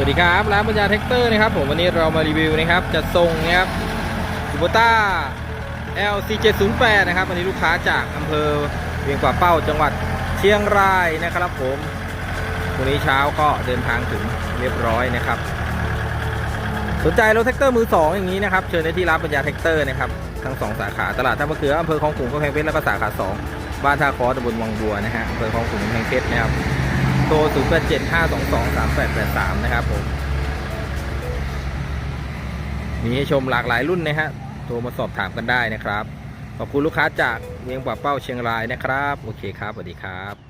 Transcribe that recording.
สวัสดีครับร้านปัญญาแท็กเตอร์นะครับผมวันนี้เรามารีวิวนะครับจะส่งนะครับคูโบต้า LC708 นะครับวันนี้ลูกค้าจากอำเภอเวียงป่าเป้าจังหวัดเชียงรายนะครับผมวันนี้เช้าก็เดินทางถึงเรียบร้อยนะครับ สนใจรถแท็กเตอร์มือสองอย่างนี้นะครับเชิญได้ที่ร้านปัญญาแท็กเตอร์นะครับทั้งสองสาขาตลาดท่ามะเขืออำเภอคลองขุงกำแพงเพชรแล้วก็สาขาสองบ้านท่าคอตำบลวังบัวนะฮะอำเภอคลองขุงกำแพงเพชรนะครับ โทร 0 8 7 5 2 2 3 8 8 3 นะครับผม มีให้ชมหลากหลายรุ่นนะฮะ โทรมาสอบถามกันได้นะครับ ขอบคุณลูกค้าจากเวียงป่าเป้าเชียงรายนะครับ โอเคครับ สวัสดีครับ